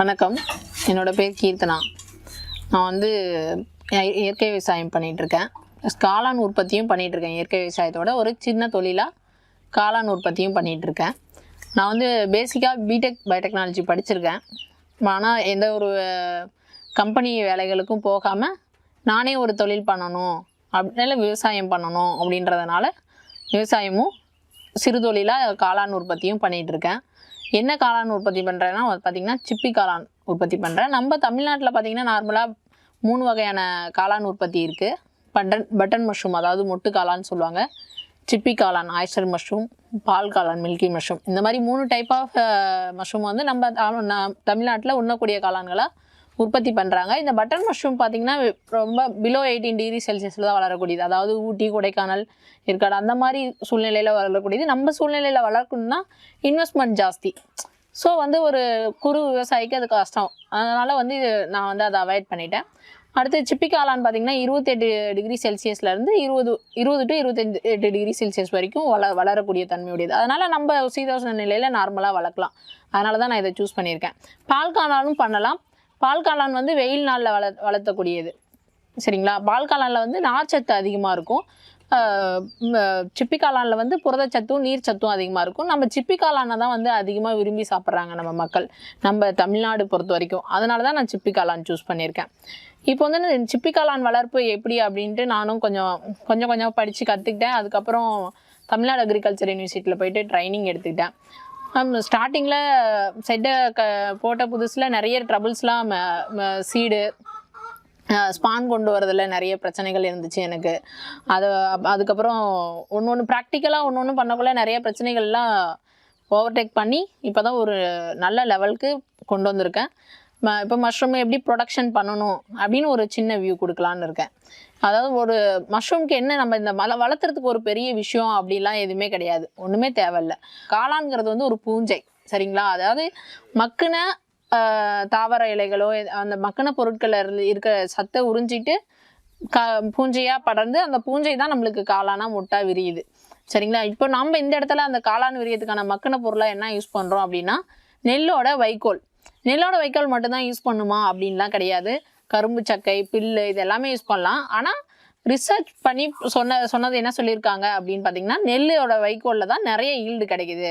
வணக்கம். என்னோட பேர் கீர்த்தனா. நான் வந்து இயற்கை விவசாயம் பண்ணிகிட்ருக்கேன் இருக்கேன் காளான் உற்பத்தியும் பண்ணிகிட்ருக்கேன் இருக்கேன் இயற்கை விவசாயத்தோட ஒரு சின்ன தொழிலாக காளான் உற்பத்தியும் பண்ணிகிட்ருக்கேன் நான் வந்து பேசிக்காக பிடெக் பயோடெக்னாலஜி படிச்சிருக்கேன். ஆனால் எந்த ஒரு கம்பெனி வேலைகளுக்கும் போகாமல் நானே ஒரு தொழில் பண்ணணும் அப்படின்னால விவசாயம் பண்ணணும் அப்படின்றதுனால விவசாயமும் சிறு தொழிலாக காளான் உற்பத்தியும் பண்ணிகிட்ருக்கேன் இருக்கேன் என்ன காளான் உற்பத்தி பண்ணுறேன்னா பார்த்தீங்கன்னா சிப்பி காளான் உற்பத்தி பண்ணுறேன் நம்ம தமிழ்நாட்டில் பார்த்தீங்கன்னா நார்மலாக மூணு வகையான காளான் உற்பத்தி இருக்குது பட்டன் பட்டன் மஷ்ரூம் அதாவது மொட்டு காளான்னு சொல்லுவாங்க. சிப்பி காளான் ஆய்ஸ்டர் மஷ்ரூம் பால் காளான் மில்கி மஷ்ரூம் இந்த மாதிரி மூணு டைப் ஆஃப் மஷ்ரூம் வந்து நம்ம தமிழ்நாட்டில் உண்ணக்கூடிய காளான்களாக உற்பத்தி பண்ணுறாங்க இந்த பட்டன் மஷ்ரூம் பார்த்தீங்கன்னா ரொம்ப பிலோ எயிட்டீன் டிகிரி செல்சியஸில் தான் வளரக்கூடியது. அதாவது ஊட்டி கொடைக்கானல் ஏற்காடு அந்த மாதிரி சூழ்நிலையில் வளரக்கூடியது. நம்ம சூழ்நிலையில் வளர்க்கணும்னா இன்வெஸ்ட்மெண்ட் ஜாஸ்தி. ஸோ வந்து ஒரு குறு விவசாயிக்கு அது கஷ்டம். அதனால் வந்து இது நான் வந்து அதை அவாய்ட் பண்ணிட்டேன். அடுத்து சிப்பிக்காலான்னு பார்த்தீங்கன்னா இருபத்தெட்டு டிகிரி செல்சியஸ்லேருந்து இருபது இருபது டு இருபத்தஞ்சு எட்டு டிகிரி செல்சியஸ் வரைக்கும் வள வளரக்கூடிய தன்மையுடையது. அதனால் நம்ம சீதோஷ்ண நிலையில் நார்மலாக வளர்க்கலாம். அதனால தான் நான் இதை சூஸ் பண்ணியிருக்கேன். பால்கானாலும் பண்ணலாம். பால் காளான் வந்து வெயில் நாளில் வள வளர்த்தக்கூடியது. சரிங்களா? பால் காளானில் வந்து நார்ச்சத்து அதிகமாக இருக்கும். ஆஹ் சிப்பி காளானில் வந்து புரதச்சத்தும் நீர் சத்தும் அதிகமாக இருக்கும். நம்ம சிப்பி காளானை தான் வந்து அதிகமாக விரும்பி சாப்பிட்றாங்க நம்ம மக்கள். நம்ம தமிழ்நாடு பொறுத்த வரைக்கும். அதனால தான் நான் சிப்பி காளான் சூஸ் பண்ணியிருக்கேன். இப்போ வந்து இந்த சிப்பி காளான் வளர்ப்பு எப்படி அப்படின்ட்டு நானும் கொஞ்சம் கொஞ்சம் கொஞ்சம் படித்து கற்றுக்கிட்டேன் அதுக்கப்புறம் தமிழ்நாடு அக்ரிகல்ச்சர் யூனிவர்சிட்டியில் போயிட்டு ட்ரைனிங் எடுத்துக்கிட்டேன். ஸ்டார்டிங்கில் செட்டை க போட்ட புதுசில் நிறைய ட்ரபிள்ஸ்லாம் சீடு ஸ்பான் கொண்டு வரதுல நிறைய பிரச்சனைகள் இருந்துச்சு எனக்கு. அது அதுக்கப்புறம் ஒன்று ஒன்று ப்ராக்டிக்கலாக ஒன்று ஒன்று பண்ணக்குள்ள நிறைய பிரச்சனைகள்லாம் ஓவர்டேக் பண்ணி இப்போ தான் ஒரு நல்ல லெவலுக்கு கொண்டு வந்திருக்கேன். இப்போ மஷ்ரூம் எப்படி ப்ரொடக்ஷன் பண்ணணும் அப்படின்னு ஒரு சின்ன வியூ கொடுக்கலான்னு இருக்கேன். அதாவது ஒரு மஷ்ரூம்க்கு என்ன நம்ம இந்த மலை வளர்த்துறதுக்கு ஒரு பெரிய விஷயம் அப்படிலாம் எதுவுமே கிடையாது. ஒன்றுமே தேவையில்ல. காளான்ங்கிறது வந்து ஒரு பூஞ்சை சரிங்களா? அதாவது மக்குன தாவர இலைகளோ அந்த மக்கின பொருட்கள்ல இருக்க சத்தை உறிஞ்சிட்டு கா பூஞ்சையாக படர்ந்து அந்த பூஞ்சை தான் நம்மளுக்கு காளானா முட்டா விரியுது. சரிங்களா? இப்போ நம்ம இந்த இடத்துல அந்த காளான் விரியதுக்கான மக்கின பொருளாக என்ன யூஸ் பண்ணுறோம் அப்படின்னா நெல்லோட வைக்கோல். நிலோட வைக்கோல் மட்டும்தான் யூஸ் பண்ணுமா அப்படின்லாம் கிடையாது. கரும்பு சக்கை பில்லு இது எல்லாமே யூஸ் பண்ணலாம். ஆனால் ரிசர்ச் பண்ணி சொன்ன சொன்னது என்ன சொல்லியிருக்காங்க அப்படின்னு பார்த்தீங்கன்னா நெல்லோட வைக்கோலில் தான் நிறைய ஈல்டு கிடைக்குது.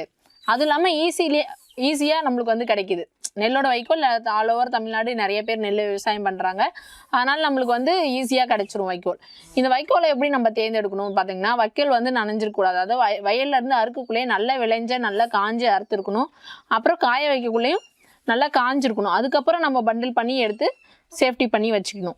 அது இல்லாமல் ஈஸிலே ஈஸியாக நம்மளுக்கு வந்து கிடைக்குது. நெல்லோட வைக்கோல் ஆல் ஓவர் தமிழ்நாடு நிறைய பேர் நெல் விவசாயம் பண்ணுறாங்க அதனால் நம்மளுக்கு வந்து ஈஸியாக கிடைச்சிரும் வைக்கோல். இந்த வைக்கோலை எப்படி நம்ம தேர்ந்தெடுக்கணும் பார்த்தீங்கன்னா வைக்கோல் வந்து நனைஞ்சிருக்கூடாது அதாவது வய வயல்ல இருந்து அறுக்கக்குள்ளேயே நல்லா விளைஞ்ச நல்லா காஞ்சு அறுத்துருக்கணும். அப்புறம் காய வைக்கக்குள்ளேயும் நல்லா காஞ்சிருக்கணும். அதுக்கப்புறம் நம்ம பண்டில் பண்ணி எடுத்து சேஃப்டி பண்ணி வச்சுக்கணும்.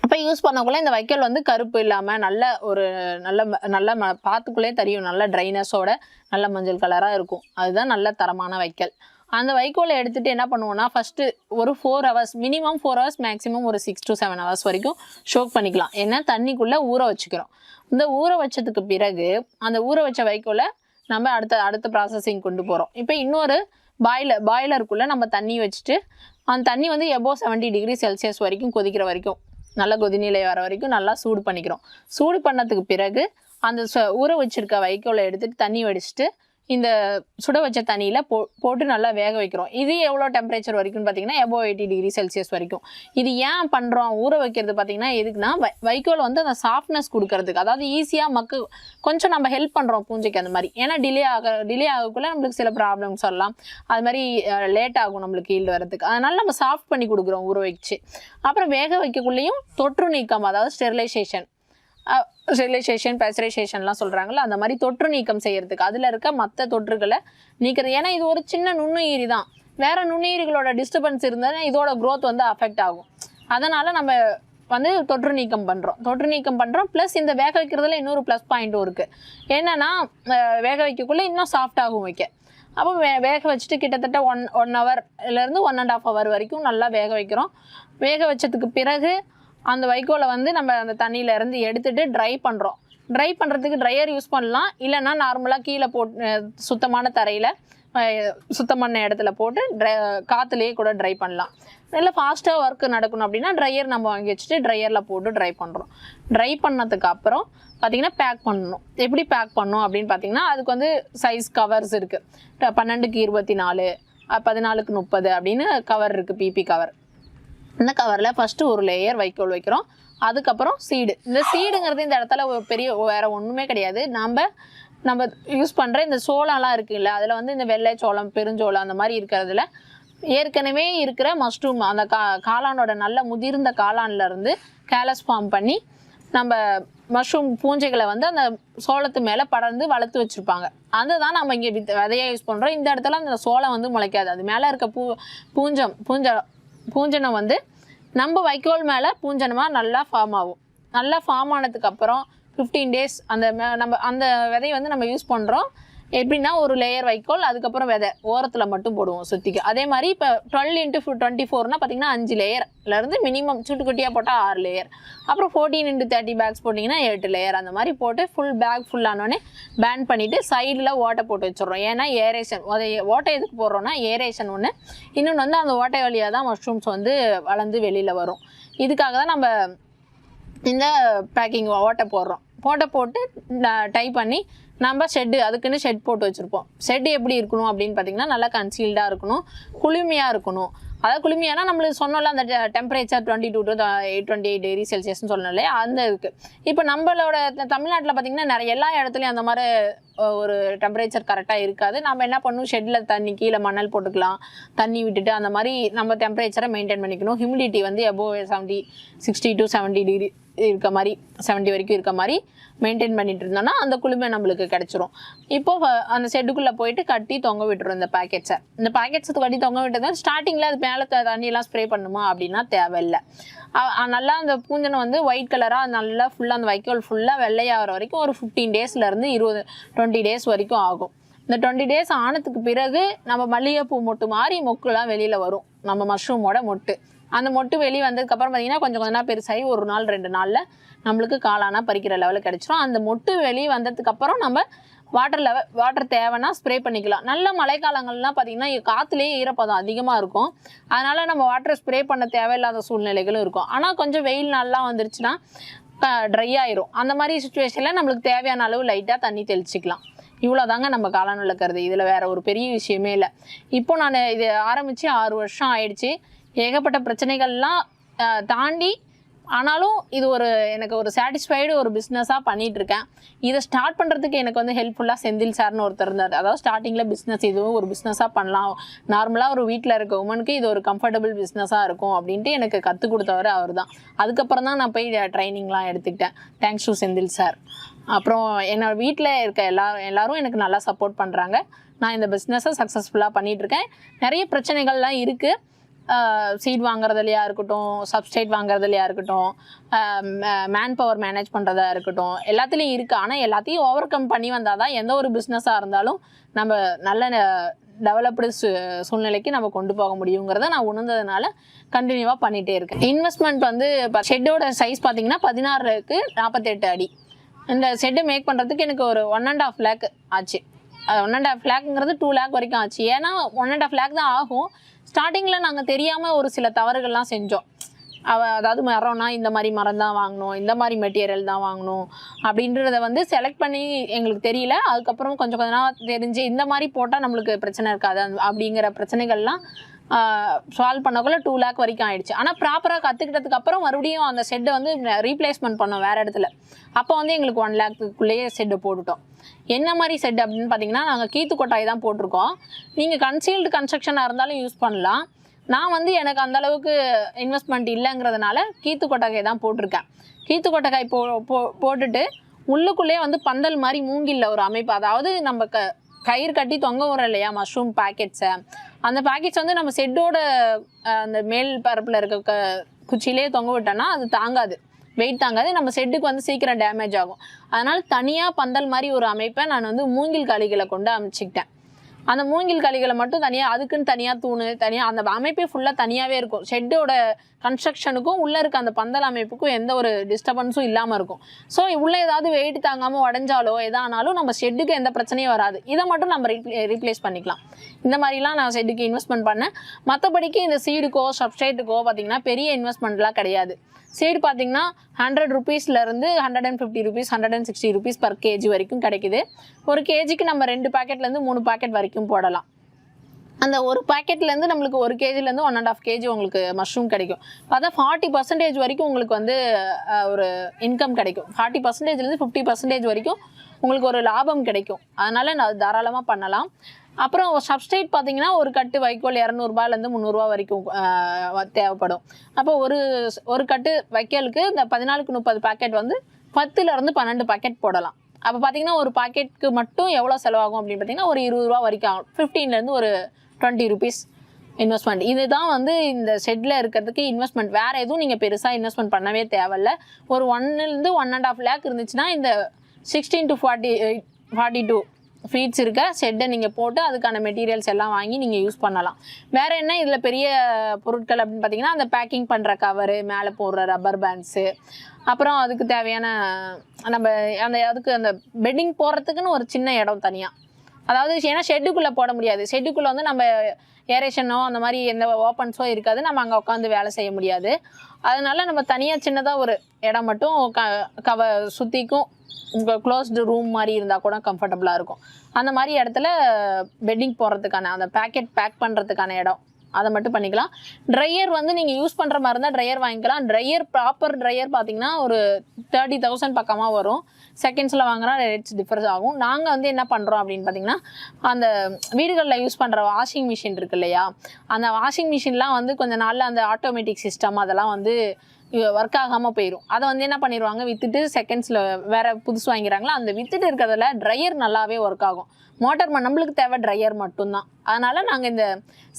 அப்போ யூஸ் பண்ணக்குள்ளே இந்த வைக்கோல் வந்து கருப்பு இல்லாமல் நல்ல ஒரு நல்ல ம- நல்ல ம பார்த்துக்குள்ளே தெரியும். நல்ல ட்ரைனஸோட நல்ல மஞ்சள் கலராக இருக்கும். அதுதான் நல்ல தரமான வைக்கோல். அந்த வைக்கோலை எடுத்துகிட்டு என்ன பண்ணுவோம்னா ஃபஸ்ட்டு ஒரு four hours minimum four hours maximum ஒரு சிக்ஸ் டு செவன் ஹவர்ஸ் வரைக்கும் ஷோக் பண்ணிக்கலாம். ஏன்னா தண்ணிக்குள்ளே ஊற வச்சுக்கிறோம். இந்த ஊற வச்சதுக்கு பிறகு அந்த ஊற வச்ச வைக்கோலை நம்ம அடுத்த அடுத்த ப்ராசஸிங் கொண்டு போகிறோம் இப்போ இன்னொரு பாய்லர் பாய்லருக்குள்ளே நம்ம தண்ணி வச்சுட்டு அந்த தண்ணி வந்து எபோ செவன்ட்டி டிகிரி செல்சியஸ் வரைக்கும் கொதிக்கிற வரைக்கும் நல்ல கொதிநிலை வர வரைக்கும் நல்லா சூடு பண்ணிக்கிறோம். சூடு பண்ணதுக்கு பிறகு அந்த ச- ஊற வச்சுருக்க வைக்கோலை எடுத்துகிட்டு தண்ணி வடிச்சிட்டு இந்த சுட வச்ச தண்ணியில் போ போட்டு நல்லா வேக வைக்கிறோம். இது எவ்வளோ டெம்பரேச்சர் வரைக்கும்னு பார்த்தீங்கன்னா எபோ எயிட்டி டிகிரி செல்சியஸ் வரைக்கும். இது ஏன் பண்ணுறோம் ஊற வைக்கிறது பார்த்தீங்கன்னா எதுக்குன்னா வை வைக்கோல் வந்து அந்த சாஃப்ட்னஸ் கொடுக்கறதுக்கு. அதாவது ஈஸியாக மக்கு கொஞ்சம் நம்ம ஹெல்ப் பண்ணுறோம் பூஞ்சைக்கு அந்த மாதிரி. ஏன்னா டிலே ஆக டிலே ஆகக்குள்ளே நம்மளுக்கு சில ப்ராப்ளம்ஸ் வரலாம். அது மாதிரி லேட் ஆகும் நம்மளுக்கு ஈல்டு வரதுக்கு அதனால் நம்ம சாஃப்ட் பண்ணி கொடுக்குறோம் ஊற வச்சு. அப்புறம் வேக வைக்கக்குள்ளேயும் தொற்று நீக்கம் அதாவது ஸ்டெரிலைசேஷன் ஸ்டெரிலைசேஷன் பேஸ்டரைசேஷன்லாம் சொல்கிறாங்களோ அந்த மாதிரி தொற்று நீக்கம் செய்கிறதுக்கு அதில் இருக்க மற்ற தொற்றுகளை நீக்கிறது. ஏன்னா இது ஒரு சின்ன நுண்ணுயிரி தான். வேறு நுண்ணுயிரிகளோட டிஸ்டர்பன்ஸ் இருந்தால் இதோட க்ரோத் வந்து அஃபெக்ட் ஆகும். அதனால் நம்ம வந்து தொற்று நீக்கம் பண்ணுறோம் தொற்று நீக்கம் பண்ணுறோம் ப்ளஸ் இந்த வேக வைக்கிறதுல இன்னொரு ப்ளஸ் பாயிண்ட்டும் இருக்குது என்னென்னா வேக வைக்கக்குள்ளே இன்னும் சாஃப்ட் ஆகும் வைக்க. அப்போ வே வேக வச்சுட்டு கிட்டத்தட்ட ஒன் ஒன் ஹவர்லேருந்து ஒன் அண்ட் ஆஃப் ஹவர் வரைக்கும் நல்லா வேக வைக்கிறோம். வேக வச்சதுக்கு பிறகு அந்த வைக்கோலை வந்து நம்ம அந்த தண்ணியில இருந்து எடுத்துட்டு ட்ரை பண்ணுறோம் ட்ரை பண்ணுறதுக்கு ட்ரையர் யூஸ் பண்ணலாம். இல்லைன்னா நார்மலாக கீழே போட்டு சுத்தமான தரையில் சுத்தம் பண்ண இடத்துல போட்டு ட்ரை காற்றுலேயே கூட ட்ரை பண்ணலாம். இல்லை ஃபாஸ்ட்டாக ஒர்க் நடக்கணும் அப்படின்னா ட்ரையர் நம்ம வாங்கி வச்சுட்டு ட்ரையரில் போட்டு ட்ரை பண்ணுறோம் ட்ரை பண்ணதுக்கு அப்புறம் பார்த்தீங்கன்னா பேக் பண்ணணும். எப்படி பேக் பண்ணணும் அப்படின்னு பார்த்தீங்கன்னா அதுக்கு வந்து சைஸ் கவர்ஸ் இருக்குது பன்னெண்டுக்கு இருபத்தி நாலு பதினாலுக்கு முப்பது அப்படின்னு கவர் இருக்குது பிபி கவர் இந்த கவரில் ஃபஸ்ட்டு ஒரு லேயர் வைக்கோல் வைக்கிறோம். அதுக்கப்புறம் சீடு இந்த சீடுங்கிறது இந்த இடத்துல ஒரு பெரிய வேறு ஒன்றுமே கிடையாது. நம்ம நம்ம யூஸ் பண்ணுற இந்த சோளம்லாம் இருக்குல்ல அதில் வந்து இந்த வெள்ளை சோளம் பெருஞ்சோளம் அந்த மாதிரி இருக்கிறதுல ஏற்கனவே இருக்கிற மஷ்ரூம் அந்த கா காளானோட நல்ல முதிர்ந்த காளான்லேருந்து கேலஸ் ஃபார்ம் பண்ணி நம்ம மஷ்ரூம் பூஞ்சைகளை வந்து அந்த சோளத்து மேலே படர்ந்து வளர்த்து வச்சுருப்பாங்க. அதுதான் நம்ம இங்கே வித் விதையாக யூஸ் பண்ணுறோம் இந்த இடத்துல அந்த சோளம் வந்து முளைக்காது. அது மேலே இருக்க பூ பூஞ்சம் பூஞ்சை பூஞ்சனம் வந்து நம்ம வைக்கோல் மேலே பூஞ்சனமாக நல்லா ஃபார்ம் ஆகும். நல்லா ஃபார்ம் ஆனதுக்கப்புறம் ஃபிஃப்டீன் டேஸ் அந்த மே- நம்ம அந்த விதையை வந்து நம்ம யூஸ் பண்ணுறோம் எப்படின்னா ஒரு லேயர் வைக்கோல் அதுக்கப்புறம் விதை. ஓரத்தில் மட்டும் போடுவோம் சுற்றிக்கு அதே மாதிரி இப்போ டுவெல் இன்ட்டு டுவெண்ட்டி ஃபோர்னா பார்த்தீங்கன்னா அஞ்சு லேயர்லேருந்து மினிமம் சுட்டு குட்டியாக போட்டால் ஆறு லேயர் அப்புறம் ஃபோர்டீன் இன்ட்டு தேர்ட்டி பேக்ஸ் போட்டிங்கன்னா எட்டு லேயர் அந்த மாதிரி போட்டு ஃபுல் பேக் ஃபுல்லானோடனே பேன் பண்ணிவிட்டு சைடில் ஓட்டை போட்டு வச்சிடறோம். ஏன்னா ஏரேஷன் அதை ஓட்டை எதுக்கு போடுறோன்னா ஏரேஷன் ஒன்று இன்னொன்று வந்து அந்த ஓட்டை வழியாக தான் மஷ்ரூம்ஸ் வந்து வளர்ந்து வெளியில் வரும். இதுக்காக தான் நம்ம இந்த பேக்கிங் ஓட்டை போடுறோம். போட்டை போட்டு டை பண்ணி நம்ம ஷெட்டு அதுக்குன்னு ஷெட் போட்டு வச்சுருப்போம். ஷெட் எப்படி இருக்கணும் அப்படின்னு பார்த்தீங்கன்னா நல்லா கன்சீல்டாக இருக்கணும் குளுமையாக இருக்கணும். அதாவது குளுமையானா நம்மளுக்கு சொன்னோம்ல அந்த temperature twenty two to eight twenty eight degree செல்சியஸ்னு சொன்னோம் இல்லையா அந்த இருக்குது இப்போ நம்மளோட தமிழ்நாட்டில் பார்த்தீங்கன்னா நிறைய எல்லா இடத்துலையும் அந்த மாதிரி ஒரு டெம்பரேச்சர் கரெக்டாக இருக்காது. நம்ம என்ன பண்ணணும் ஷெட்டில் தண்ணி கீழே மணல் போட்டுக்கலாம். தண்ணி விட்டுட்டு அந்த மாதிரி நம்ம டெம்பரேச்சரை மெயின்டைன் பண்ணிக்கணும். ஹியூமிடிட்டி வந்து above seventy sixty to seventy degree இருக்க மாதிரி செவன்ட்டி வரைக்கும் இருக்க மாதிரி மெயின்டைன் பண்ணிட்டு இருந்தோம்னா அந்த குளுமை நம்மளுக்கு கிடைச்சிரும். இப்போ அந்த ஷெட்டுக்குள்ளே போயிட்டு கட்டி தொங்க விட்டுரும் இந்த பேக்கெட்ஸை இந்த பேக்கெட்ஸை கட்டி தொங்க விட்டது ஸ்டார்டிங்கில் அது மேலே தண்ணியெல்லாம் ஸ்ப்ரே பண்ணுமா அப்படின்னா தேவையில்லை. நல்லா அந்த பூஞ்சனை வந்து ஒயிட் கலராக நல்லா ஃபுல்லாக அந்த வைக்கோல் ஃபுல்லாக வெள்ளையாகிற வரைக்கும் ஒரு ஃபிஃப்டீன் டேஸ்லேருந்து இருபது டுவெண்ட்டி டேஸ் வரைக்கும் ஆகும். இந்த டுவெண்ட்டி டேஸ் ஆனதுக்கு பிறகு நம்ம மல்லிகைப்பூ மொட்டு மாதிரி மொக்குலாம் வெளியில் வரும். நம்ம மஷ்ரூமோட மொட்டு. அந்த மொட்டு வெளியே வந்ததுக்கப்புறம் பார்த்தீங்கன்னா கொஞ்சம் கொஞ்சம் பெருசாகி ஒரு நாள் ரெண்டு நாளில் நம்மளுக்கு காளானா பறிக்கிற லெவலில் கிடச்சிரும். அந்த மொட்டு வெளியே வந்ததுக்கப்புறம் நம்ம வாட்டர் லெவல் வாட்டர் தேவைன்னா ஸ்ப்ரே பண்ணிக்கலாம். நல்ல மழைக்காலங்கள்லாம் பார்த்தீங்கன்னா காற்றுலேயே ஈரப்பதம் அதிகமாக இருக்கும். அதனால் நம்ம வாட்டர் ஸ்ப்ரே பண்ண தேவையில்லாத சூழ்நிலைகளும் இருக்கும். ஆனால் கொஞ்சம் வெயில் நாள்லாம் வந்துருச்சுன்னா ட்ரை ஆயிரும். அந்த மாதிரி சுச்சுவேஷனில் நம்மளுக்கு தேவையான அளவு லைட்டாக தண்ணி தெளிச்சிக்கலாம். இவ்வளோதாங்க நம்ம காளான் வளர்க்குறது. இதில் வேற ஒரு பெரிய விஷயமே இல்லை. இப்போ நான் இது ஆரம்பித்து ஆறு வருஷம் ஆயிடுச்சு. ஏகப்பட்ட பிரச்சனைகள்லாம் தாண்டி ஆனாலும் இது ஒரு எனக்கு ஒரு சாட்டிஸ்ஃபைடு ஒரு பிஸ்னஸாக பண்ணிட்டு இருக்கேன் இதை ஸ்டார்ட் பண்ணுறதுக்கு எனக்கு வந்து ஹெல்ப்ஃபுல்லாக செந்தில் சார்னு ஒருத்தர் இருந்தார். அதாவது ஸ்டார்டிங்கில் பிஸ்னஸ் இதுவும் ஒரு பிஸ்னஸாக பண்ணலாம். நார்மலாக ஒரு வீட்டில் இருக்க உமனுக்கு இது ஒரு கம்ஃபர்டபுள் பிஸ்னஸாக இருக்கும் அப்படின்ட்டு எனக்கு கற்றுக் கொடுத்தவர் அவர் தான் அதுக்கப்புறம் தான் நான் போய் ட்ரைனிங்லாம் எடுத்துக்கிட்டேன். Thanks to Senthil sir. அப்புறம் என்னோட வீட்டில் இருக்க எல்லா எல்லோரும் எனக்கு நல்லா சப்போர்ட் பண்ணுறாங்க நான் இந்த பிஸ்னஸை சக்ஸஸ்ஃபுல்லாக பண்ணிகிட்ருக்கேன் நிறைய பிரச்சனைகள்லாம் இருக்குது சீட் வாங்குறதுலையா இருக்கட்டும் சப்ஸ்டேட் வாங்குறதுலையா இருக்கட்டும் மேன் பவர் மேனேஜ் பண்ணுறதா இருக்கட்டும் எல்லாத்துலேயும் இருக்குது ஆனால் எல்லாத்தையும் ஓவர் கம் பண்ணி வந்தால் தான் எந்த ஒரு பிஸ்னஸாக இருந்தாலும் நம்ம நல்ல டெவலப்டு சூழ்நிலைக்கு நம்ம கொண்டு போக முடியுங்கிறத நான் உணர்ந்ததுனால கண்டினியூவாக பண்ணிகிட்டே இருக்கேன். இன்வெஸ்ட்மெண்ட் வந்து ஷெட்டோட சைஸ் பார்த்தீங்கன்னா பதினாறுக்கு நாற்பத்தெட்டு அடி. இந்த ஷெட்டு மேக் பண்ணுறதுக்கு எனக்கு ஒரு ஒன் அண்ட் ஆஃப் லேக் ஆச்சு. ஒன் அண்ட் ஆஃப் லேக்குங்கிறது டூ லேக் வரைக்கும் ஆச்சு. ஏன்னா ஒன் அண்ட் ஆஃப் லேக் தான் ஆகும். ஸ்டார்டிங்கில் நாங்கள் தெரியாமல் ஒரு சில தவறுகள்லாம் செஞ்சோம். அவ அதாவது மரம்னா இந்த மாதிரி மரம் தான் வாங்கணும் இந்த மாதிரி மெட்டீரியல் தான் வாங்கணும் அப்படின்றத வந்து செலக்ட் பண்ணி எங்களுக்கு தெரியல. அதுக்கப்புறம் கொஞ்சம் கொஞ்ச நாள் தெரிஞ்சு இந்த மாதிரி போட்டால் நம்மளுக்கு பிரச்சனை இருக்காது. அப்படிங்கிற பிரச்சனைகள்லாம் சால்வ் பண்ணக்குள்ள டூ லேக் வரைக்கும் ஆயிடுச்சு. ஆனால் ப்ராப்பராக கற்றுக்கிட்டதுக்கு அப்புறம் மறுபடியும் அந்த செட்டை வந்து ரீப்ளேஸ்மெண்ட் பண்ணோம் வேறு இடத்துல. அப்போ வந்து எங்களுக்கு ஒன் லேக்குள்ளேயே செட்டை போட்டுட்டோம். என்ன மாதிரி செட் அப்படின்னு பார்த்தீங்கன்னா நாங்கள் கீத்து கொட்டாய் தான் போட்டிருக்கோம். நீங்கள் கன்சீல்டு கன்ஸ்ட்ரக்ஷனாக இருந்தாலும் யூஸ் பண்ணலாம். நான் வந்து எனக்கு அந்த அளவுக்கு இன்வெஸ்ட்மெண்ட் இல்லைங்கிறதுனால கீத்து கொட்டகை தான் போட்டிருக்கேன். கீத்து கொட்டகாய் போ போ போட்டுட்டு உள்ளுக்குள்ளேயே வந்து பந்தல் மாதிரி மூங்கில்ல ஒரு அமைப்பு அதாவது நம்ம க கயிறு கட்டி தொங்க விடுறோம் இல்லையா மஷ்ரூம் பேக்கெட்ஸை அந்த பேக்கெட்ஸ் வந்து நம்ம செட்டோட அந்த மேல் பரப்பில் இருக்க க குச்சியிலே தொங்க விட்டோன்னா அது தாங்காது. வெயிட் தாங்காது. நம்ம செட்டுக்கு வந்து சீக்கிரம் டேமேஜ் ஆகும். அதனால் தனியாக பந்தல் மாதிரி ஒரு அமைப்பை நான் வந்து மூங்கில் களிகளை கொண்டு அமைச்சிக்கிட்டேன். அந்த மூங்கில் களிகளை மட்டும் தனியாக அதுக்குன்னு தனியாக தூணு தனியாக அந்த அமைப்பே ஃபுல்லாக தனியாகவே இருக்கும். ஷெட்டோட கன்ஸ்ட்ரக்ஷனுக்கும் உள்ளே இருக்க அந்த பந்தல் அமைப்புக்கும் எந்த ஒரு டிஸ்டர்பன்ஸும் இல்லாமல் இருக்கும். ஸோ உள்ளே ஏதாவது வெயிட் தாங்காமல் உடஞ்சாலோ எதானாலும் நம்ம ஷெட்டுக்கு எந்த பிரச்சனையும் வராது. இதை மட்டும் நம்ம ரீப்ளேஸ் பண்ணிக்கலாம். இந்த மாதிரிலாம் நான் ஷெட்டுக்கு இன்வெஸ்ட்மெண்ட் பண்ணேன். மற்றபடிக்கு இந்த சீடுக்கோ சப்ஸ்ட்ரேட்டுக்கோ பார்த்தீங்கன்னா பெரிய இன்வெஸ்ட்மெண்ட்லாம் கிடையாது. சீடு பார்த்தீங்கன்னா hundred ருபீஸ்லேருந்து hundred and fifty rupees hundred and sixty rupees per kg வரைக்கும் கிடைக்குது. ஒரு கேஜிக்கு நம்ம ரெண்டு பேக்கெட்லேருந்து மூணு பாக்கெட் வரைக்கும் போடலாம். அந்த ஒரு பாக்கெட்லேருந்து நம்மளுக்கு ஒரு கேஜிலேருந்து ஒன் அண்ட் ஆஃப் கேஜி உங்களுக்கு மஷ்ரூம் கிடைக்கும். பார்த்தா ஃபார்ட்டி பர்சன்டேஜ் வரைக்கும் உங்களுக்கு வந்து ஒரு இன்கம் கிடைக்கும். ஃபார்ட்டி பர்சன்டேஜ்லேருந்து ஃபிஃப்டி பர்சன்டேஜ் வரைக்கும் உங்களுக்கு ஒரு லாபம் கிடைக்கும். அதனால் நான் தாராளமாக பண்ணலாம். அப்புறம் சப்ஸ்ட்ரேட் பார்த்தீங்கன்னா ஒரு கட்டு வைக்கோல் இரநூறுபாலேருந்து முந்நூறுரூவா வரைக்கும் தேவைப்படும். அப்போ ஒரு ஒரு கட்டு வைக்கோலுக்கு இந்த பதினாலுக்கு முப்பது பாக்கெட் வந்து பத்துலேருந்து பன்னெண்டு பாக்கெட் போடலாம். அப்போ பார்த்தீங்கன்னா ஒரு பாக்கெட்டுக்கு மட்டும் எவ்வளோ செலவாகும் அப்படின்னு பார்த்தீங்கன்னா ஒரு இருபது ரூபா வரைக்கும் ஆகும். ஃபிஃப்டீன்லேருந்து ஒரு டுவெண்ட்டி ருபீஸ் இன்வெஸ்ட்மெண்ட் இதுதான் வந்து இந்த ஷெட்டில் இருக்கிறதுக்கு இன்வெஸ்ட்மெண்ட் வேறு எதுவும் நீங்கள் பெருசாக இன்வெஸ்ட்மெண்ட் பண்ணவே தேவையில்ல. ஒரு ஒன்னுலேருந்து ஒன் அண்ட் ஆஃப் லேக் இருந்துச்சுன்னா இந்த sixteen to forty forty two feets இருக்க ஷெட்டை நீங்கள் போட்டு அதுக்கான மெட்டீரியல்ஸ் எல்லாம் வாங்கி நீங்கள் யூஸ் பண்ணலாம். வேறு என்ன இதில் பெரிய பொருட்கள் அப்படின்னு பார்த்தீங்கன்னா அந்த பேக்கிங் பண்ணுற கவரு மேலே போடுற ரப்பர் பேண்ட்ஸு அப்புறம் அதுக்கு தேவையான நம்ம அந்த அதுக்கு அந்த பெட்டிங் போடுறதுக்குன்னு ஒரு சின்ன இடம் தனியாக அதாவது ஏன்னா ஷெட்டுக்குள்ளே போட முடியாது. ஷெட்டுக்குள்ளே வந்து நம்ம ஏரேஷனோ அந்த மாதிரி எந்த ஓப்பன்ஸோ இருக்காது. நம்ம அங்கே உட்காந்து வேலை செய்ய முடியாது. அதனால நம்ம தனியாக சின்னதாக ஒரு இடம் மட்டும் க கவ சுற்றிக்கும் உங்கள் க்ளோஸ்டு ரூம் மாதிரி இருந்தால் கூட கம்ஃபர்டபுளாக இருக்கும். அந்த மாதிரி இடத்துல பெட்டிங் போடுறதுக்கான அந்த பேக்கெட் பேக் பண்ணுறதுக்கான இடம். அதை மட்டும் பண்ணிக்கலாம். ட்ரையர் வந்து நீங்கள் யூஸ் பண்ணுற மாதிரி இருந்தால் ட்ரையர் வாங்கிக்கலாம். ட்ரையர் ப்ராப்பர் ட்ரையர் பார்த்தீங்கன்னா ஒரு தேர்ட்டி தௌசண்ட் பக்கமாக வரும். செகண்ட்ஸில் வாங்கினா ரேட்ஸ் டிஃபரன்ஸ் ஆகும். நாங்கள் வந்து என்ன பண்ணுறோம் அப்படின்னு பார்த்தீங்கன்னா அந்த வீடுகளில் யூஸ் பண்ணுற வாஷிங் மிஷின் இருக்கு இல்லையா? அந்த வாஷிங் மிஷின்லாம் வந்து கொஞ்சம் நாளில் அந்த ஆட்டோமேட்டிக் சிஸ்டம் அதெல்லாம் வந்து ஒர்க் ஆகாமல் போயிடும் அதை வந்து என்ன பண்ணிடுவாங்க விற்றுட்டு செகண்ட்ஸில் வேறு புதுசு வாங்கிறாங்களா அந்த விற்றுட்டு இருக்கிறதுல ட்ரையர் நல்லாவே ஒர்க் ஆகும். மோட்டார் நம்மளுக்கு தேவை ட்ரையர் மட்டும்தான். அதனால் நாங்கள் இந்த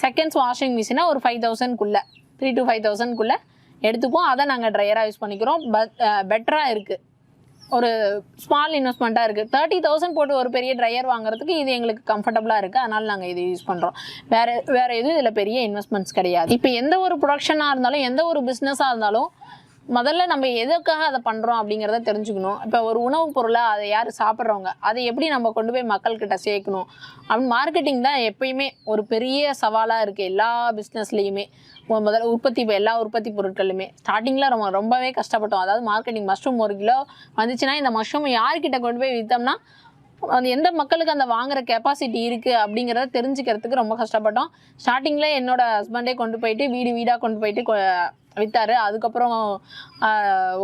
செகண்ட்ஸ் வாஷிங் மிஷினை ஒரு ஃபைவ் தௌசண்ட்குள்ளே த்ரீ டு ஃபைவ் தௌசண்ட்குள்ளே எடுத்துப்போம் அதை நாங்கள் ட்ரையராக யூஸ் பண்ணிக்கிறோம். பட் பெட்டராக இருக்குது ஒரு ஸ்மால் இன்வெஸ்ட்மெண்ட்டாக இருக்குது தேர்ட்டி தௌசண்ட் போட்டு ஒரு பெரிய ட்ரையர் வாங்குறதுக்கு இது எங்களுக்கு கம்ஃபர்டபுளாக இருக்குது அதனால் நாங்கள் இது யூஸ் பண்ணுறோம் வேறு வேறு எதுவும் இதில் பெரிய இன்வெஸ்ட்மெண்ட்ஸ் கிடையாது. இப்போ எந்த ஒரு ப்ரொடக்ஷனாக இருந்தாலும் எந்த ஒரு பிஸ்னஸாக இருந்தாலும் முதல்ல நம்ம எதுக்காக அதை பண்ணுறோம் அப்படிங்கிறத தெரிஞ்சுக்கணும். இப்போ ஒரு உணவுப் பொருளை அதை யார் சாப்பிட்றவங்க? அதை எப்படி நம்ம கொண்டு போய் மக்கள்கிட்ட சேர்க்கணும்? அப்படின்னு மார்க்கெட்டிங் தான் எப்பயுமே ஒரு பெரிய சவாலாக இருக்குது எல்லா பிஸ்னஸ்லேயுமே முதல்ல உற்பத்தி இப்போ எல்லா உற்பத்தி பொருட்களுமே. ஸ்டார்டிங்கில் ரொம்ப ரொம்பவே கஷ்டப்பட்டோம். அதாவது மார்க்கெட்டிங் மஷ்ரூம் ஒரு கிலோ வந்துச்சுன்னா இந்த மஷ்ரூம் யார்கிட்ட கொண்டு போய் விற்றோம்னா அது எந்த மக்களுக்கு அந்த வாங்குற கெப்பாசிட்டி இருக்குது அப்படிங்கிறத தெரிஞ்சுக்கிறதுக்கு ரொம்ப கஷ்டப்பட்டோம். ஸ்டார்டிங்கில் என்னோட ஹஸ்பண்டே கொண்டு போயிட்டு வீடு வீடாக கொண்டு போயிட்டு விற்றாரு அதுக்கப்புறம்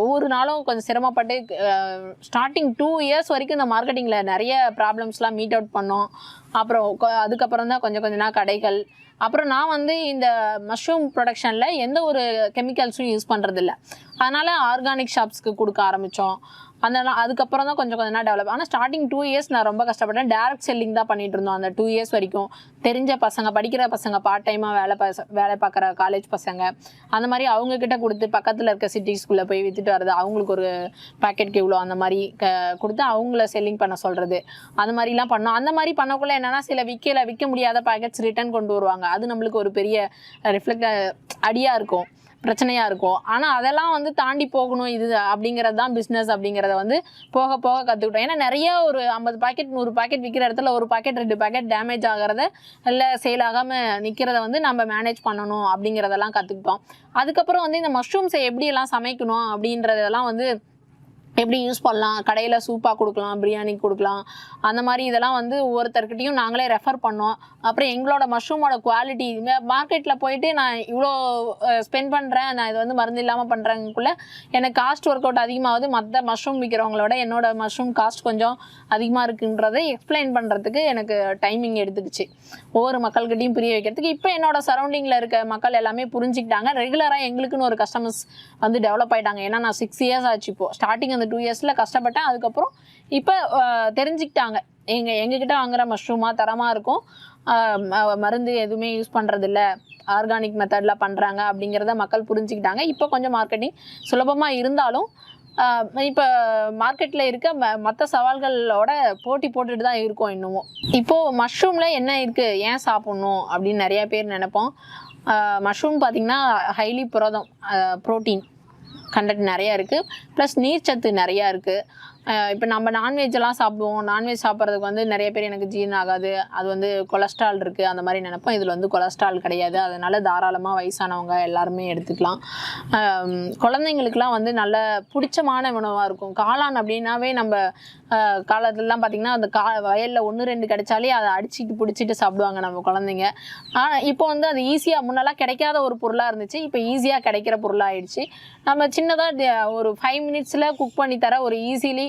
ஒவ்வொரு நாளும் கொஞ்சம் சிரமப்பட்டு ஸ்டார்டிங் டூ இயர்ஸ் வரைக்கும் இந்த மார்க்கெட்டிங்கில் நிறைய ப்ராப்ளம்ஸ்லாம் மீட் அவுட் பண்ணோம். அப்புறம் அதுக்கப்புறம் தான் கொஞ்சம் கொஞ்ச நாள் கடைகள். அப்புறம் நான் வந்து இந்த மஷ்ரூம் ப்ரொடக்ஷனில் எந்த ஒரு கெமிக்கல்ஸும் யூஸ் பண்ணுறதில்ல அதனால் ஆர்கானிக் ஷாப்ஸ்க்கு கொடுக்க ஆரம்பித்தோம் அந்த அதுக்கப்புறம் தான் கொஞ்சம் கொஞ்சம் டெவலப் ஆனால் ஸ்டார்டிங் டூ இயர்ஸ் நான் ரொம்ப கஷ்டப்பட்டேன். டேரக்ட் செல்லிங் தான் பண்ணிட்டு இருந்தோம் அந்த டூ இயர்ஸ் வரைக்கும். தெரிஞ்ச பசங்க படிக்கிற பசங்க பார்ட் டைமாக வேலை பச வேலை பார்க்குற காலேஜ் பசங்க. அந்த மாதிரி அவங்க கிட்ட கொடுத்து பக்கத்தில் இருக்க சிட்டிஸ்குள்ளே போய் வித்துட்டு வர்றது அவங்களுக்கு ஒரு பாக்கெட்க்கு இவ்வளோ அந்த மாதிரி க கொடுத்து அவங்கள செல்லிங் பண்ண சொல்கிறது அந்த மாதிரிலாம் பண்ணோம். அந்த மாதிரி பண்ணக்குள்ள என்னன்னா சில விற்கல விற்க முடியாத பாக்கெட்ஸ் ரிட்டர்ன் கொண்டு வருவாங்க. அது நம்மளுக்கு ஒரு பெரிய ரிஃப்ளெக்ட் அடியாக இருக்கும். பிரச்சனையாக இருக்கும். ஆனால் அதெல்லாம் வந்து தாண்டி போகணும் இது அப்படிங்கிறது தான் பிஸ்னஸ் அப்படிங்கிறத வந்து போக போக கற்றுக்கிட்டோம் ஏன்னா நிறைய ஒரு ஐம்பது பாக்கெட் நூறு பாக்கெட் விற்கிற இடத்துல ஒரு பாக்கெட் ரெண்டு பாக்கெட் டேமேஜ் ஆகிறத இல்லை சேல் ஆகாமல் நிற்கிறத வந்து நம்ம மேனேஜ் பண்ணணும் அப்படிங்கிறதெல்லாம் கற்றுக்கிட்டோம் அதுக்கப்புறம் வந்து இந்த மஷ்ரூம்ஸை எப்படியெல்லாம் சமைக்கணும் அப்படின்றதெல்லாம் வந்து எப்படி யூஸ் பண்ணலாம்? கடையில் சூப்பாக கொடுக்கலாம் பிரியாணி கொடுக்கலாம். அந்த மாதிரி இதெல்லாம் வந்து ஒவ்வொருத்தர்கிட்டையும் நாங்களே ரெஃபர் பண்ணோம். அப்புறம் எங்களோட மஷ்ரூமோட குவாலிட்டி மார்க்கெட்டில் போயிட்டு நான் இவ்வளோ ஸ்பெண்ட் பண்ணுறேன் நான் இது வந்து மருந்து இல்லாமல் பண்ணுறேங்கக்குள்ளே எனக்கு காஸ்ட் ஒர்க் அவுட் அதிகமாகுது. மற்ற மஷ்ரூம் விற்கிறவங்களோட என்னோட மஷ்ரூம் காஸ்ட் கொஞ்சம் அதிகமாக இருக்குன்றதை எக்ஸ்பிளைன் பண்ணுறதுக்கு எனக்கு டைமிங் எடுத்துக்கிச்சு ஒவ்வொரு மக்கள்கிட்டையும் புரிய வைக்கிறதுக்கு. இப்போ என்னோட சரௌண்டிங்கில் இருக்க மக்கள் எல்லாமே புரிஞ்சுக்கிட்டாங்க. ரெகுலராக எங்களுக்குன்னு ஒரு கஸ்டமர்ஸ் வந்து டெவலப் ஆயிட்டாங்க. ஏன்னா நான் சிக்ஸ் இயர்ஸ் ஆச்சு இப்போ. ஸ்டார்டிங் அந்த டூ இயர்ஸில் கஷ்டப்பட்டேன். அதுக்கப்புறம் இப்போ தெரிஞ்சுக்கிட்டாங்க. எங்கள் எங்ககிட்ட வாங்குகிற மஷ்ரூமாக தரமாக இருக்கும். மருந்து எதுவுமே யூஸ் பண்ணுறதில்ல ஆர்கானிக் மெத்தடில் பண்ணுறாங்க அப்படிங்கிறத மக்கள் புரிஞ்சுக்கிட்டாங்க. இப்போ கொஞ்சம் மார்க்கெட்டிங் சுலபமாக இருந்தாலும் இப்போ மார்க்கெட்டில் இருக்க ம மற்ற சவால்களோட போட்டி போட்டுட்டு தான் இருக்கோம் இன்னமும். இப்போது மஷ்ரூமில் என்ன இருக்குது ஏன் சாப்பிட்ணும்? அப்படின்னு நிறையா பேர் நினைப்போம். மஷ்ரூம் பார்த்திங்கன்னா ஹைலி புரதம் ப்ரோட்டீன் கண்டென்ட் நிறையா இருக்குது ப்ளஸ் நீர்ச்சத்து நிறையா இருக்குது இப்போ நம்ம நான்வெஜ் எல்லாம் சாப்பிடுவோம். நான்வெஜ் சாப்பிட்றதுக்கு வந்து நிறைய பேர் எனக்கு ஜீரணம் ஆகாது. அது வந்து கொலஸ்ட்ரால் இருக்குது அந்த மாதிரி நினைப்போம். இதில் வந்து கொலஸ்ட்ரால் கிடையாது. அதனால் தாராளமாக வயசானவங்க எல்லாருமே எடுத்துக்கலாம். குழந்தைங்களுக்குலாம் வந்து நல்ல பிடிச்சமான உணவாக இருக்கும். காளான் அப்படின்னாவே நம்ம காலத்துலலாம் பார்த்திங்கன்னா அந்த கா வயலில் ஒன்று ரெண்டு கிடைச்சாலே அதை அடிச்சிட்டு பிடிச்சிட்டு சாப்பிடுவாங்க நம்ம குழந்தைங்க. ஆனால் இப்போ வந்து அது ஈஸியாக முன்னெல்லாம் கிடைக்காத ஒரு பொருளாக இருந்துச்சு. இப்போ ஈஸியாக கிடைக்கிற பொருளாக ஆயிடுச்சு நம்ம சின்னதாக ஒரு ஃபைவ் மினிட்ஸில் குக் பண்ணி தர ஒரு ஈஸிலி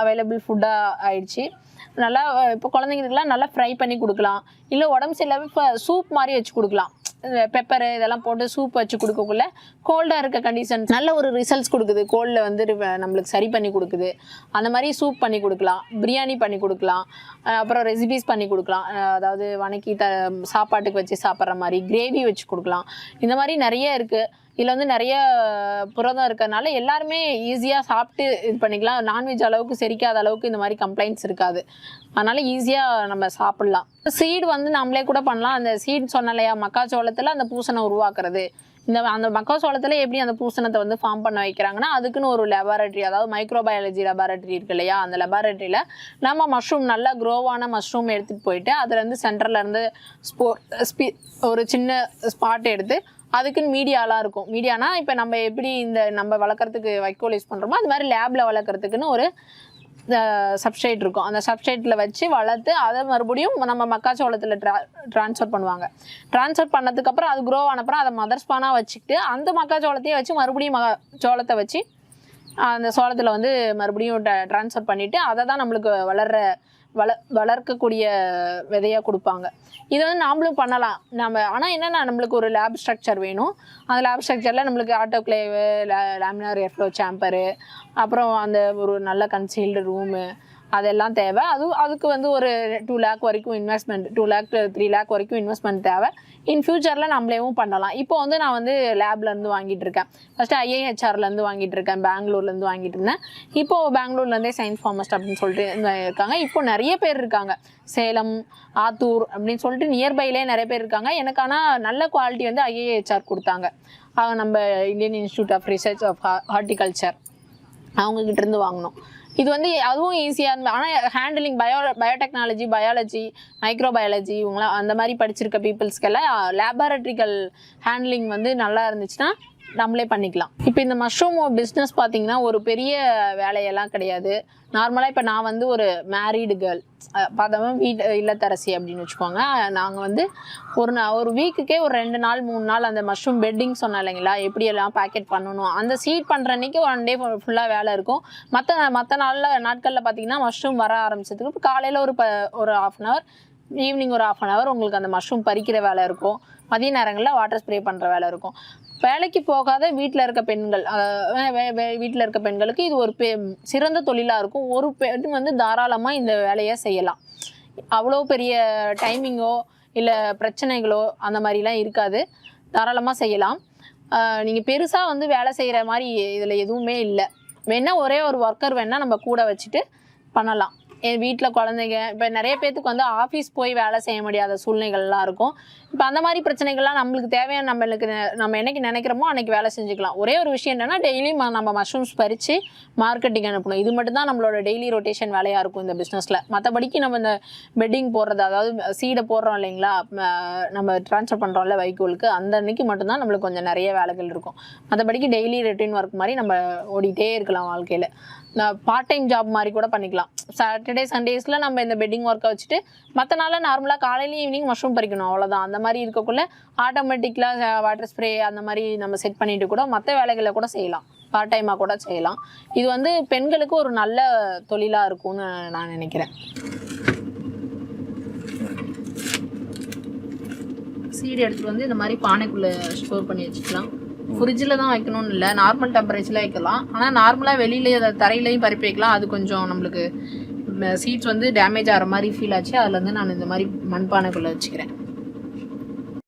அவைலபிள் ஃபுட்டாக ஆயிடுச்சு. நல்லா இப்போ குழந்தைங்களுக்குலாம் நல்லா ஃப்ரை பண்ணி கொடுக்கலாம். இல்லை உடம்பு சரியில்லாமல் இப்போ சூப் மாதிரி வச்சு கொடுக்கலாம். பெப்பரு இதெல்லாம் போட்டு சூப் வச்சு கொடுக்கக்குள்ள கோல்டாக இருக்க கண்டிஷன் நல்ல ஒரு ரிசல்ட்ஸ் கொடுக்குது. கோல்டில் வந்து நம்மளுக்கு சரி பண்ணி கொடுக்குது. அந்த மாதிரி சூப் பண்ணி கொடுக்கலாம். பிரியாணி பண்ணி கொடுக்கலாம். அப்புறம் ரெசிபிஸ் பண்ணி கொடுக்கலாம். அதாவது வணக்கி த சாப்பாட்டுக்கு வச்சு சாப்பிட்ற மாதிரி கிரேவி வச்சு கொடுக்கலாம். இந்த மாதிரி நிறைய இருக்குது இதில் வந்து நிறைய புரதம் இருக்கிறதுனால எல்லாருமே ஈஸியாக சாப்பிட்டு இது பண்ணிக்கலாம். நான்வெஜ் அளவுக்கு செரிக்காத அளவுக்கு இந்த மாதிரி கம்ப்ளைண்ட்ஸ் இருக்காது. அதனால் ஈஸியாக நம்ம சாப்பிட்லாம். சீடு வந்து நம்மளே கூட பண்ணலாம். அந்த சீட் சொன்ன இல்லையா மக்காச்சோளத்தில் அந்த பூசணை உருவாக்குறது. இந்த அந்த மக்காச்சோளத்தில் எப்படி அந்த பூசணத்தை வந்து ஃபார்ம் பண்ண வைக்கிறாங்கன்னா அதுக்குன்னு ஒரு லெபார்ட்டரி அதாவது மைக்ரோபயாலஜி லெபார்ட்டரி இருக்கு இல்லையா அந்த லெபாரட்டரியில் நம்ம மஷ்ரூம் நல்லா க்ரோவான மஷ்ரூம் எடுத்துகிட்டு போயிட்டு அதுலேருந்து சென்டர்லேருந்து ஸ்போ ஸ்பி ஒரு சின்ன ஸ்பாட் எடுத்து அதுக்குன்னு மீடியாலாம் இருக்கும். மீடியானா இப்போ நம்ம எப்படி இந்த நம்ம வளர்க்குறதுக்கு வைக்கோல் யூஸ் பண்ணுறோமோ அது மாதிரி லேபில் வளர்க்குறதுக்குன்னு ஒரு சப்ஸ்ட்ரேட் இருக்கும். அந்த சப்ஸ்ட்ரேட்டில் வச்சு வளர்த்து அதை மறுபடியும் நம்ம மக்காச்சோளத்தில் ட்ரா ட்ரான்ஸ்ஃபர் பண்ணுவாங்க. ட்ரான்ஸ்ஃபர் பண்ணதுக்கப்புறம் அது க்ரோ ஆனப்புறம் அதை மதர் ஸ்பானாக வச்சுக்கிட்டு அந்த மக்காச்சோளத்தையே வச்சு மறுபடியும் மகா சோளத்தை வச்சு அந்த சோளத்தில் வந்து மறுபடியும் ட்ரான்ஸ்ஃபர் பண்ணிவிட்டு அதை தான் நம்மளுக்கு வளர்கிற வள வளர்க்கக்கூடிய விதையாக கொடுப்பாங்க. இதை வந்து நாமளும் பண்ணலாம். நம்ம ஆனால் என்னென்னா நம்மளுக்கு ஒரு லேப் ஸ்ட்ரக்சர் வேணும். அந்த லேப் ஸ்ட்ரக்சரில் நம்மளுக்கு ஆட்டோக்ளேவு லேமினார் எஃப்ளோ சாம்பரு அப்புறம் அந்த ஒரு நல்ல கன்சீல்டு ரூமு அதெல்லாம் தேவை. அதுவும் அதுக்கு வந்து ஒரு டூ லேக் வரைக்கும் investment two lakh three lakh வரைக்கும் இன்வெஸ்ட்மெண்ட் தேவை. இன் ஃபியூச்சரில் நம்மளேவும் பண்ணலாம். இப்போ வந்து நான் வந்து லேப்லேருந்து வாங்கிட்டு இருக்கேன். ஃபஸ்ட்டு ஐஏஹெச்ஆர்லேருந்து வாங்கிட்டு இருக்கேன். பெங்களூர்லேருந்து வாங்கிட்டு இருந்தேன். இப்போது பெங்களூர்லேருந்தே சயின்ஸ் ஃபார்மஸ்ட் அப்படின்னு சொல்லிட்டு இருக்காங்க. இப்போ நிறைய பேர் இருக்காங்க. சேலம் ஆத்தூர் அப்படின்னு சொல்லிட்டு நியர்பைலே நிறைய பேர் இருக்காங்க. எனக்கு ஆனால் நல்ல குவாலிட்டி வந்து ஐஏஹெச்ஆர் கொடுத்தாங்க. நம்ம Indian institute of research of horticulture அவங்க இருந்து வாங்கினோம். இது வந்து அதுவும் ஈஸியாக இருந்து ஆனால் handling bio biotechnology biology microbiology இவங்களாம் அந்த மாதிரி படிச்சிருக்க பீப்புள்ஸ்க்கெல்லாம் லேபரட்டரிக்கல் ஹேண்ட்லிங் வந்து நல்லா இருந்துச்சுன்னா நம்மளே பண்ணிக்கலாம். இப்போ இந்த மஷ்ரூம் பிஸ்னஸ் பார்த்தீங்கன்னா ஒரு பெரிய வேலையெல்லாம் கிடையாது. நார்மலாக இப்போ நான் வந்து ஒரு மேரீடு கேர்ள் பார்த்தோம்னா வீட்டு இல்லத்தரசி அப்படின்னு வச்சுக்கோங்க. நாங்கள் வந்து ஒரு நா ஒரு வீக்குக்கே ஒரு ரெண்டு நாள் மூணு நாள் அந்த மஷ்ரூம் பெட்டிங் சொன்னேன் இல்லைங்களா? எப்படி எல்லாம் பேக்கெட் பண்ணணும்? அந்த சீட் பண்ணுற அன்னைக்கு ஒன் டே ஃபுல்லாக வேலை இருக்கும். மற்ற மற்ற நாளில் நாட்களில் பார்த்தீங்கன்னா மஷ்ரூம் வர ஆரம்பிச்சதுக்கு இப்போ காலையில் ஒரு ப ஒரு ஆஃப் அன் ஹவர் ஈவினிங் ஒரு ஆஃப் அன் ஹவர் உங்களுக்கு அந்த மஷ்ரூம் பறிக்கிற வேலை இருக்கும். மதிய நேரங்களில் வாட்டர் ஸ்ப்ரே பண்ணுற வேலை இருக்கும். வேலைக்கு போகாத வீட்டில் இருக்க பெண்கள் வீட்டில் இருக்க பெண்களுக்கு இது ஒரு பெ சிறந்த தொழிலாக இருக்கும். ஒரு பெண் வந்து தாராளமாக இந்த வேலையை செய்யலாம். அவ்வளோ பெரிய டைமிங்கோ இல்லை பிரச்சனைகளோ அந்த மாதிரிலாம் இருக்காது. தாராளமாக செய்யலாம். நீங்கள் பெருசாக வந்து வேலை செய்கிற மாதிரி இதில் எதுவுமே இல்லை. வேணால் ஒரே ஒரு ஒர்க்கர் வேணால் நம்ம கூட வச்சுட்டு பண்ணலாம். என் வீட்டில் குழந்தைங்க இப்போ நிறைய பேர்த்துக்கு வந்து ஆஃபீஸ் போய் வேலை செய்ய முடியாத சூழ்நிலைகள்லாம் இருக்கும். இப்போ அந்த மாதிரி பிரச்சனைகள்லாம் நம்மளுக்கு தேவையான நம்மளுக்கு நம்ம என்னைக்கு நினைக்கிறோமோ அன்றைக்கி வேலை செஞ்சுக்கலாம். ஒரே ஒரு விஷயம் என்னென்னா டெய்லியும் நம்ம மஷ்ரூம்ஸ் பறித்து மார்க்கெட்டிங் அனுப்பணும். இது மட்டும் தான் நம்மளோட டெய்லி ரொட்டேஷன் வேலையாக இருக்கும் இந்த பிஸ்னஸில் மற்றபடிக்கு நம்ம இந்த பெட்டிங் போடுறது அதாவது சீடை போடுறோம் இல்லைங்களா? நம்ம ட்ரான்ஸ்ஃபர் பண்ணுறோம்ல வைக்கோலுக்கு அந்த அன்னைக்கு மட்டும்தான் நம்மளுக்கு கொஞ்சம் நிறைய வேலைகள் இருக்கும். மற்றபடிக்கு டெய்லி ரொட்டீன் ஒர்க் மாதிரி நம்ம ஓடிட்டே இருக்கலாம் வாழ்க்கையில். பார்ட் டைம் ஜாப் மாதிரி கூட பண்ணிக்கலாம். சாட்டர்டே சண்டேஸில் நம்ம இந்த பெட்டிங் ஒர்க்கை வச்சுட்டு மற்ற நாளில் நார்மலாக காலையிலையும் ஈவினிங் மஷ்ரூம் பறிக்கணும் அவ்வளோதான் அந்த மாதிரி இருக்கக்குள்ளே ஆட்டோமேட்டிக்கலாக வாட்டர் ஸ்ப்ரே அந்த மாதிரி நம்ம செட் பண்ணிட்டு கூட மற்ற வேலைகளை கூட செய்யலாம். பார்ட் டைமாக கூட செய்யலாம். இது வந்து பெண்களுக்கு ஒரு நல்ல தொழிலாக இருக்கும்னு நான் நினைக்கிறேன். சீடு எடுத்துகிட்டு வந்து இந்த மாதிரி பானைக்குள்ளே ஸ்டோர் பண்ணி வச்சுக்கலாம். ஃப்ரிட்ஜில் தான் வைக்கணும்னு இல்லை. நார்மல் டெம்பரேச்சரில் வைக்கலாம். ஆனால் நார்மலாக வெளியிலேயே அதை தரையிலையும் பருப்பி வைக்கலாம். அது கொஞ்சம் நம்மளுக்கு சீட்ஸ் வந்து டேமேஜ் ஆகிற மாதிரி ஃபீல் ஆச்சு. அதில் வந்து நான் இந்த மாதிரி மண்பானைக்குள்ளே வச்சுக்கிறேன்.